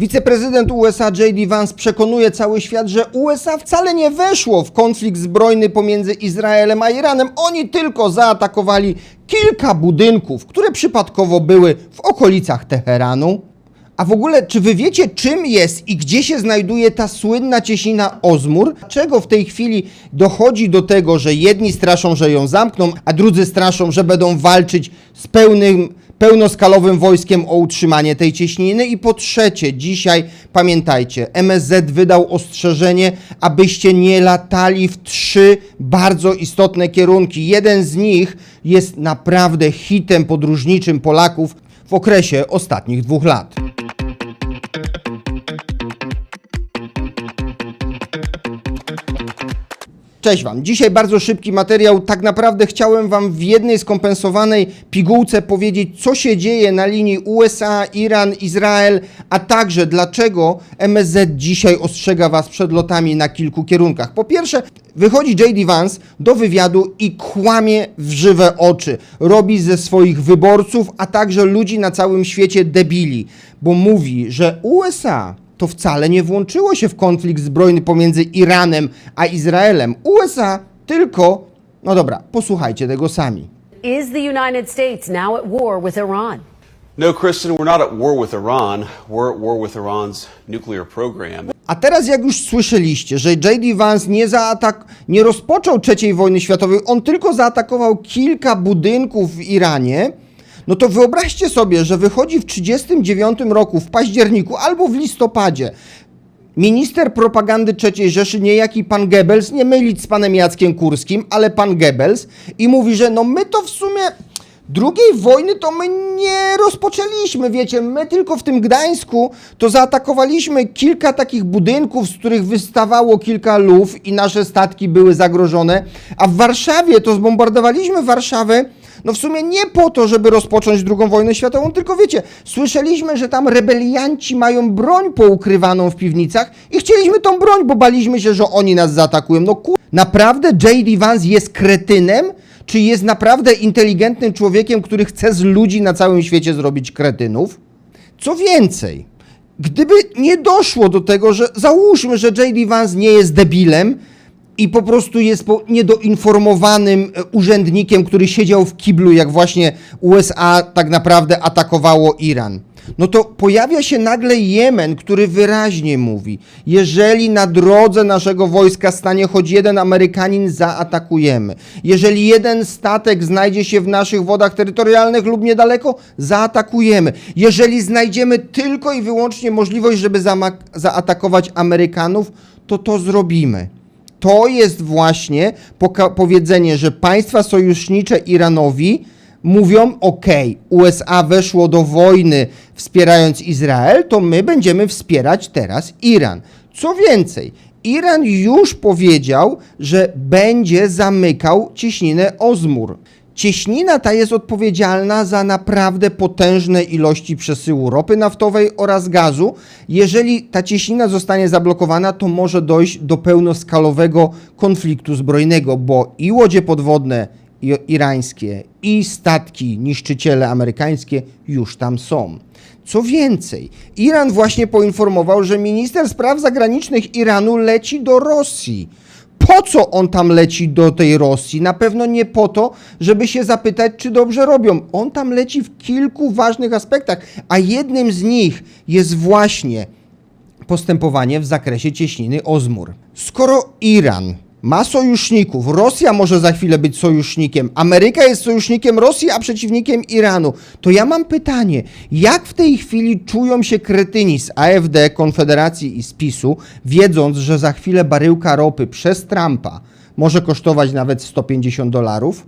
Wiceprezydent USA J.D. Vance przekonuje cały świat, że USA wcale nie weszło w konflikt zbrojny pomiędzy Izraelem a Iranem. Oni tylko zaatakowali kilka budynków, które przypadkowo były w okolicach Teheranu. A w ogóle, czy wy wiecie, czym jest i gdzie się znajduje ta słynna cieśnina Ozmur? Dlaczego w tej chwili dochodzi do tego, że jedni straszą, że ją zamkną, a drudzy straszą, że będą walczyć z pełnym, pełnoskalowym wojskiem o utrzymanie tej cieśniny? I po trzecie, dzisiaj pamiętajcie, MSZ wydał ostrzeżenie, abyście nie latali w trzy bardzo istotne kierunki. Jeden z nich jest naprawdę hitem podróżniczym Polaków w okresie ostatnich dwóch lat. Cześć Wam. Dzisiaj bardzo szybki materiał. Tak naprawdę chciałem Wam w jednej skompensowanej pigułce powiedzieć, co się dzieje na linii USA, Iran, Izrael, a także dlaczego MSZ dzisiaj ostrzega Was przed lotami na kilku kierunkach. Po pierwsze, wychodzi J.D. Vance do wywiadu i kłamie w żywe oczy. Robi ze swoich wyborców, a także ludzi na całym świecie debili, bo mówi, że USA to wcale nie włączyło się w konflikt zbrojny pomiędzy Iranem a Izraelem. USA tylko, no dobra, posłuchajcie tego sami. Is the United States now at war with Iran? No, Kristen, we're not at war with Iran. We're at war with Iran's nuclear program. A teraz jak już słyszeliście, że J.D. Vance nie, zaatak- nie rozpoczął III wojny światowej, on tylko zaatakował kilka budynków w Iranie, no to wyobraźcie sobie, że wychodzi w 1939 roku, w październiku albo w listopadzie, minister propagandy III Rzeszy, niejaki pan Goebbels, nie mylić z panem Jackiem Kurskim, ale pan Goebbels i mówi, że no my to w sumie drugiej wojny to my nie rozpoczęliśmy, wiecie, my tylko w tym Gdańsku to zaatakowaliśmy kilka takich budynków, z których wystawało kilka luf i nasze statki były zagrożone, a w Warszawie to zbombardowaliśmy Warszawę no w sumie nie po to, żeby rozpocząć II wojnę światową, tylko wiecie, słyszeliśmy, że tam rebelianci mają broń poukrywaną w piwnicach i chcieliśmy tą broń, bo baliśmy się, że oni nas zaatakują. No kur... Naprawdę J.D. Vance jest kretynem? Czy jest naprawdę inteligentnym człowiekiem, który chce z ludzi na całym świecie zrobić kretynów? Co więcej, gdyby nie doszło do tego, że załóżmy, że J.D. Vance nie jest debilem i po prostu jest po niedoinformowanym e, urzędnikiem, który siedział w kiblu, jak właśnie USA tak naprawdę atakowało Iran. No to pojawia się nagle Jemen, który wyraźnie mówi: jeżeli na drodze naszego wojska stanie choć jeden Amerykanin, zaatakujemy. Jeżeli jeden statek znajdzie się w naszych wodach terytorialnych lub niedaleko, zaatakujemy. Jeżeli znajdziemy tylko i wyłącznie możliwość, żeby zaatakować Amerykanów, to to zrobimy. To jest właśnie powiedzenie, że państwa sojusznicze Iranowi mówią: OK, USA weszło do wojny wspierając Izrael, to my będziemy wspierać teraz Iran. Co więcej, Iran już powiedział, że będzie zamykał cieśninę Ozmur. Cieśnina ta jest odpowiedzialna za naprawdę potężne ilości przesyłu ropy naftowej oraz gazu. Jeżeli ta cieśnina zostanie zablokowana, to może dojść do pełnoskalowego konfliktu zbrojnego, bo i łodzie podwodne irańskie, i statki niszczyciele amerykańskie już tam są. Co więcej, Iran właśnie poinformował, że minister spraw zagranicznych Iranu leci do Rosji. Po co on tam leci do tej Rosji? Na pewno nie po to, żeby się zapytać, czy dobrze robią. On tam leci w kilku ważnych aspektach, a jednym z nich jest właśnie postępowanie w zakresie cieśniny Ozmur. Skoro Iran ma sojuszników, Rosja może za chwilę być sojusznikiem, Ameryka jest sojusznikiem Rosji, a przeciwnikiem Iranu, to ja mam pytanie, jak w tej chwili czują się kretyni z AfD, Konfederacji i z PiSu, wiedząc, że za chwilę baryłka ropy przez Trumpa może kosztować nawet 150 dolarów?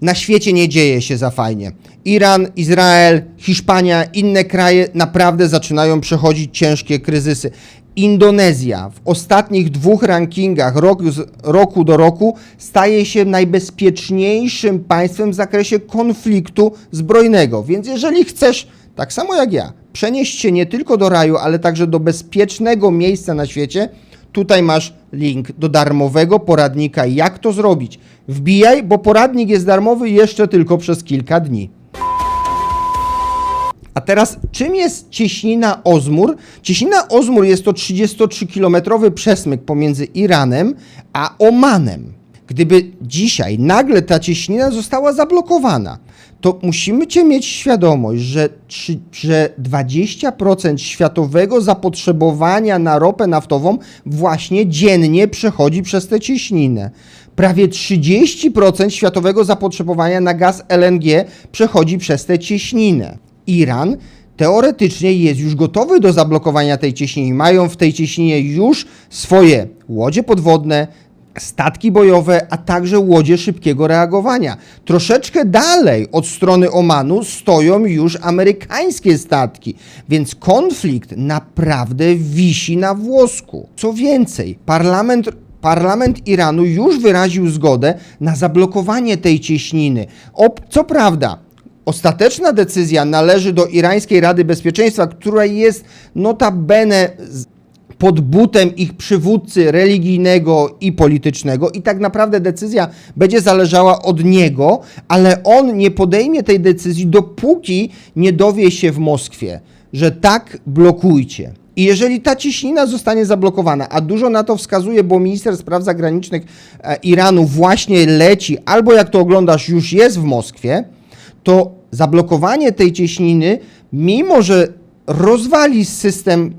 Na świecie nie dzieje się za fajnie. Iran, Izrael, Hiszpania, inne kraje naprawdę zaczynają przechodzić ciężkie kryzysy. Indonezja w ostatnich dwóch rankingach rok, z, roku do roku staje się najbezpieczniejszym państwem w zakresie konfliktu zbrojnego. Więc jeżeli chcesz, tak samo jak ja, przenieść się nie tylko do raju, ale także do bezpiecznego miejsca na świecie, Tutaj masz link do darmowego poradnika, jak to zrobić. Wbijaj, bo poradnik jest darmowy jeszcze tylko przez kilka dni. A teraz, czym jest cieśnina Ozmur? Cieśnina Ozmur jest to 33-kilometrowy przesmyk pomiędzy Iranem a Omanem. Gdyby dzisiaj nagle ta cieśnina została zablokowana, to musimy mieć świadomość, że, że 20% światowego zapotrzebowania na ropę naftową właśnie dziennie przechodzi przez tę cieśninę. Prawie 30% światowego zapotrzebowania na gaz LNG przechodzi przez tę cieśninę. Iran teoretycznie jest już gotowy do zablokowania tej cieśniny. Mają w tej cieśninie już swoje łodzie podwodne, statki bojowe, a także łodzie szybkiego reagowania. Troszeczkę dalej od strony Omanu stoją już amerykańskie statki, więc konflikt naprawdę wisi na włosku. Co więcej, parlament Parlament Iranu już wyraził zgodę na zablokowanie tej cieśniny. O, co prawda, ostateczna decyzja należy do Irańskiej Rady Bezpieczeństwa, która jest notabene pod butem ich przywódcy religijnego i politycznego, i tak naprawdę decyzja będzie zależała od niego, ale on nie podejmie tej decyzji, dopóki nie dowie się w Moskwie, że tak blokujcie. I jeżeli ta ciśnina zostanie zablokowana, a dużo na to wskazuje, bo minister spraw zagranicznych e, Iranu właśnie leci, albo jak to oglądasz, już jest w Moskwie, to zablokowanie tej cieśniny, mimo że rozwali system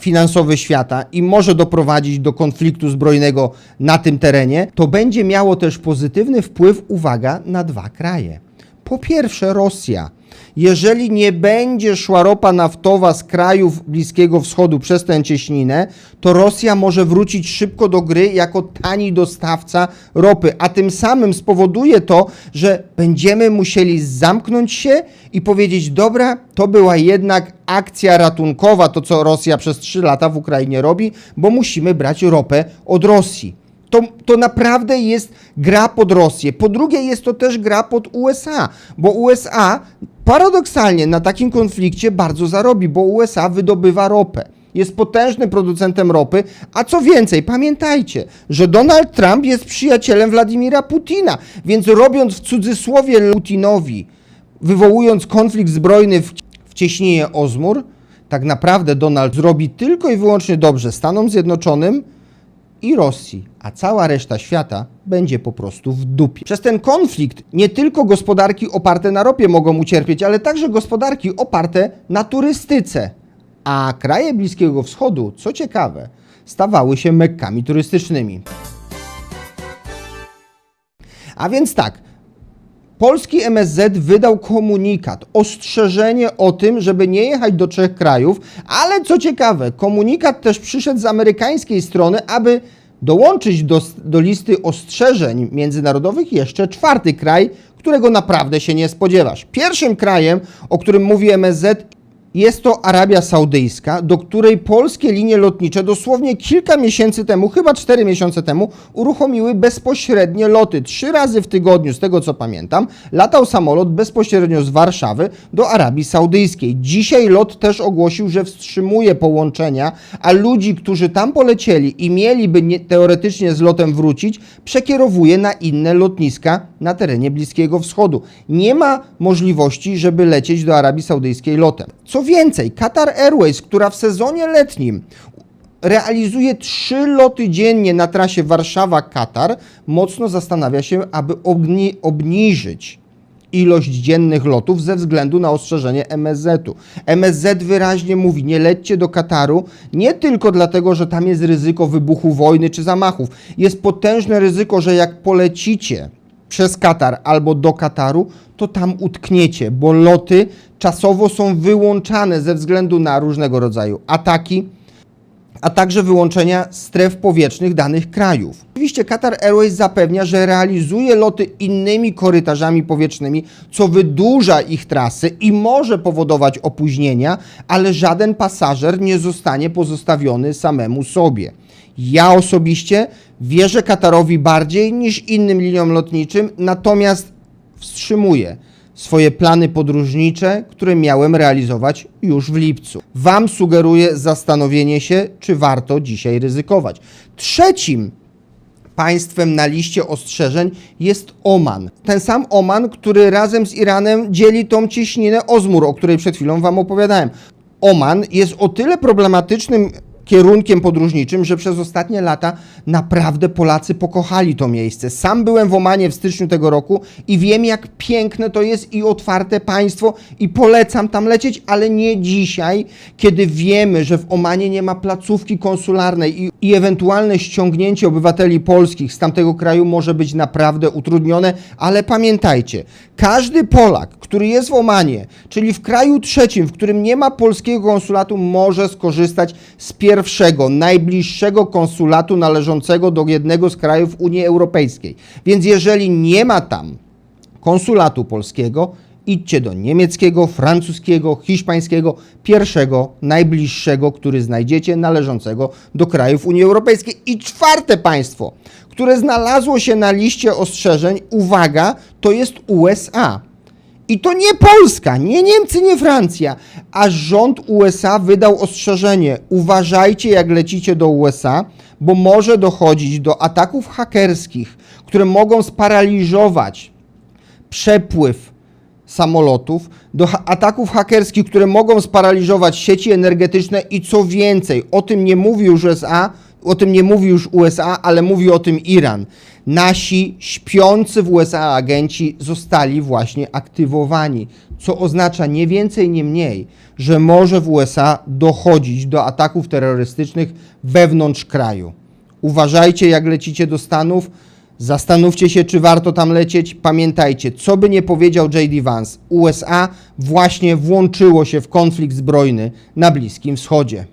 finansowy świata i może doprowadzić do konfliktu zbrojnego na tym terenie, to będzie miało też pozytywny wpływ, uwaga, na dwa kraje. Po pierwsze, Rosja. Jeżeli nie będzie szła ropa naftowa z krajów Bliskiego Wschodu przez tę cieśninę, to Rosja może wrócić szybko do gry jako tani dostawca ropy, a tym samym spowoduje to, że będziemy musieli zamknąć się i powiedzieć: Dobra, to była jednak akcja ratunkowa, to co Rosja przez 3 lata w Ukrainie robi, bo musimy brać ropę od Rosji. To, to naprawdę jest gra pod Rosję. Po drugie, jest to też gra pod USA, bo USA paradoksalnie na takim konflikcie bardzo zarobi, bo USA wydobywa ropę. Jest potężnym producentem ropy, a co więcej, pamiętajcie, że Donald Trump jest przyjacielem Władimira Putina, więc robiąc w cudzysłowie Putinowi, wywołując konflikt zbrojny w, w cieśninie Ozmur, tak naprawdę Donald zrobi tylko i wyłącznie dobrze Stanom Zjednoczonym, i Rosji, a cała reszta świata będzie po prostu w dupie. Przez ten konflikt nie tylko gospodarki oparte na ropie mogą ucierpieć, ale także gospodarki oparte na turystyce. A kraje Bliskiego Wschodu, co ciekawe, stawały się mekkami turystycznymi. A więc tak, Polski MSZ wydał komunikat, ostrzeżenie o tym, żeby nie jechać do trzech krajów, ale co ciekawe, komunikat też przyszedł z amerykańskiej strony, aby dołączyć do, do listy ostrzeżeń międzynarodowych jeszcze czwarty kraj, którego naprawdę się nie spodziewasz. Pierwszym krajem, o którym mówi MSZ, jest to Arabia Saudyjska, do której polskie linie lotnicze dosłownie kilka miesięcy temu, chyba cztery miesiące temu, uruchomiły bezpośrednie loty. Trzy razy w tygodniu, z tego co pamiętam, latał samolot bezpośrednio z Warszawy do Arabii Saudyjskiej. Dzisiaj lot też ogłosił, że wstrzymuje połączenia, a ludzi, którzy tam polecieli i mieliby nie, teoretycznie z lotem wrócić, przekierowuje na inne lotniska na terenie Bliskiego Wschodu. Nie ma możliwości, żeby lecieć do Arabii Saudyjskiej lotem. Co więcej, Qatar Airways, która w sezonie letnim realizuje trzy loty dziennie na trasie Warszawa-Katar, mocno zastanawia się, aby obni- obniżyć ilość dziennych lotów ze względu na ostrzeżenie MSZ-u. MSZ wyraźnie mówi, nie lećcie do Kataru, nie tylko dlatego, że tam jest ryzyko wybuchu wojny czy zamachów. Jest potężne ryzyko, że jak polecicie przez Katar albo do Kataru, to tam utkniecie, bo loty czasowo są wyłączane ze względu na różnego rodzaju ataki, a także wyłączenia stref powietrznych danych krajów. Oczywiście Qatar Airways zapewnia, że realizuje loty innymi korytarzami powietrznymi, co wydłuża ich trasy i może powodować opóźnienia, ale żaden pasażer nie zostanie pozostawiony samemu sobie. Ja osobiście wierzę Katarowi bardziej niż innym liniom lotniczym, natomiast wstrzymuję swoje plany podróżnicze, które miałem realizować już w lipcu. Wam sugeruję zastanowienie się, czy warto dzisiaj ryzykować. Trzecim państwem na liście ostrzeżeń jest Oman. Ten sam Oman, który razem z Iranem dzieli tą cieśninę Ozmur, o której przed chwilą Wam opowiadałem. Oman jest o tyle problematycznym kierunkiem podróżniczym, że przez ostatnie lata naprawdę Polacy pokochali to miejsce. Sam byłem w Omanie w styczniu tego roku i wiem, jak piękne to jest i otwarte państwo i polecam tam lecieć, ale nie dzisiaj, kiedy wiemy, że w Omanie nie ma placówki konsularnej i, i ewentualne ściągnięcie obywateli polskich z tamtego kraju może być naprawdę utrudnione, ale pamiętajcie, każdy Polak, który jest w Omanie, czyli w kraju trzecim, w którym nie ma polskiego konsulatu, może skorzystać z pierwszego, najbliższego konsulatu należącego do jednego z krajów Unii Europejskiej. Więc jeżeli nie ma tam konsulatu polskiego, idźcie do niemieckiego, francuskiego, hiszpańskiego, pierwszego, najbliższego, który znajdziecie, należącego do krajów Unii Europejskiej. I czwarte państwo, które znalazło się na liście ostrzeżeń, uwaga, to jest USA. I to nie Polska, nie Niemcy, nie Francja, a rząd USA wydał ostrzeżenie. Uważajcie, jak lecicie do USA, bo może dochodzić do ataków hakerskich, które mogą sparaliżować przepływ samolotów, do ataków hakerskich, które mogą sparaliżować sieci energetyczne i co więcej, o tym nie mówi już USA, o tym nie mówi już USA, ale mówi o tym Iran. Nasi śpiący w USA agenci zostali właśnie aktywowani, co oznacza nie więcej, nie mniej, że może w USA dochodzić do ataków terrorystycznych wewnątrz kraju. Uważajcie, jak lecicie do Stanów. Zastanówcie się, czy warto tam lecieć. Pamiętajcie, co by nie powiedział J.D. Vance, USA właśnie włączyło się w konflikt zbrojny na Bliskim Wschodzie.